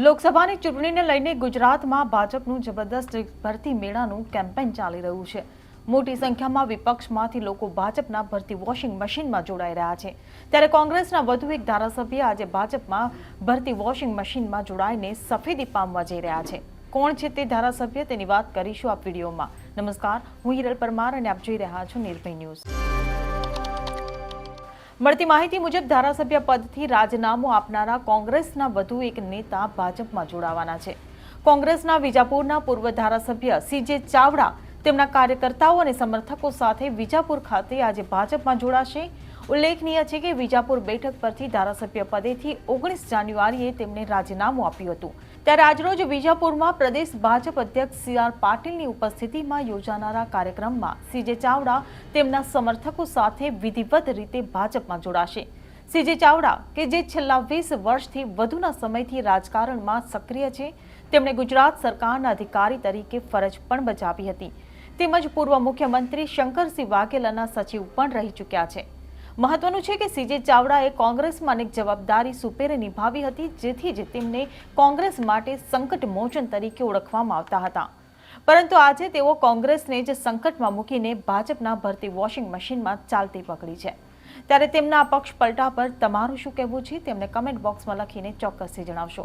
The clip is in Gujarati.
લોકસભાની ચૂંટણીને લઈને ગુજરાતમાં ભાજપનું જબરદસ્ત ભરતી મેળાનું કેમ્પેન ચાલી રહ્યું છે. મોટી સંખ્યામાં વિપક્ષમાંથી લોકો ભાજપના ભરતી વોશિંગ મશીનમાં જોડાઈ રહ્યા છે. ત્યારે કોંગ્રેસના વધુ એક ધારાસભ્ય આજે ભાજપમાં ભરતી વોશિંગ મશીનમાં જોડાઈને સફેદી પામવા જઈ રહ્યા છે. કોણ છે તે ધારાસભ્ય તેની વાત કરીશું આ વિડીયોમાં. નમસ્કાર, હું હિરલ પરમાર અને આપ જોઈ રહ્યા છો નિર્ભય ન્યૂઝ. મળતી માહિતી મુજબ ધારાસભ્ય પદથી રાજીનામું આપનારા કોંગ્રેસના વધુ એક નેતા ભાજપમાં જોડાવાના છે. કોંગ્રેસના વિજાપુરના પૂર્વ ધારાસભ્ય સીજે ચાવડા તેમના કાર્યકર્તાઓ અને સમર્થકો સાથે વિજાપુર ખાતે આજે ભાજપમાં જોડાશે. ઉલ્લેખનીય છે કે વિજાપુર બેઠક પરથી ધારાસભ્ય પદેથી ઓગણીસ જાન્યુઆરીએ તેમને રાજીનામું આપ્યું હતું. ત્યારે આજરોજ વિજાપુરમાં પ્રદેશ ભાજપ અધ્યક્ષ સી આર પાટીલની ઉપસ્થિતિમાં યોજાનારા કાર્યક્રમમાં સીજે ચાવડા તેમના સમર્થકો સાથે વિધિવત રીતે ભાજપમાં જોડાશે. સીજે ચાવડા, કે જે છેલ્લા વીસ વર્ષથી વધુના સમયથી રાજકારણમાં સક્રિય છે, તેમણે ગુજરાત સરકારના અધિકારી તરીકે ફરજ પણ બજાવી હતી. તેમજ પૂર્વ મુખ્યમંત્રી શંકરસિંહ વાઘેલાના સચિવ પણ રહી ચૂક્યા છે. મહત્વનું છે કે સીજે ચાવડાએ કોંગ્રેસમાં અનેક જવાબદારી સુપેરે નિભાવી હતી, જેથી જ તેમને કોંગ્રેસ માટે સંકટ મોચન તરીકે ઓળખવામાં આવતા હતા. પરંતુ આજે તેઓ કોંગ્રેસને જ સંકટમાં મૂકીને ભાજપના ભરતી વોશિંગ મશીનમાં ચાલતી પકડી છે. ત્યારે તેમના પક્ષ પલટા પર તમારું શું કહેવું છે? તેમને કમેન્ટ બોક્સમાં લખીને ચોક્કસથી જણાવશો.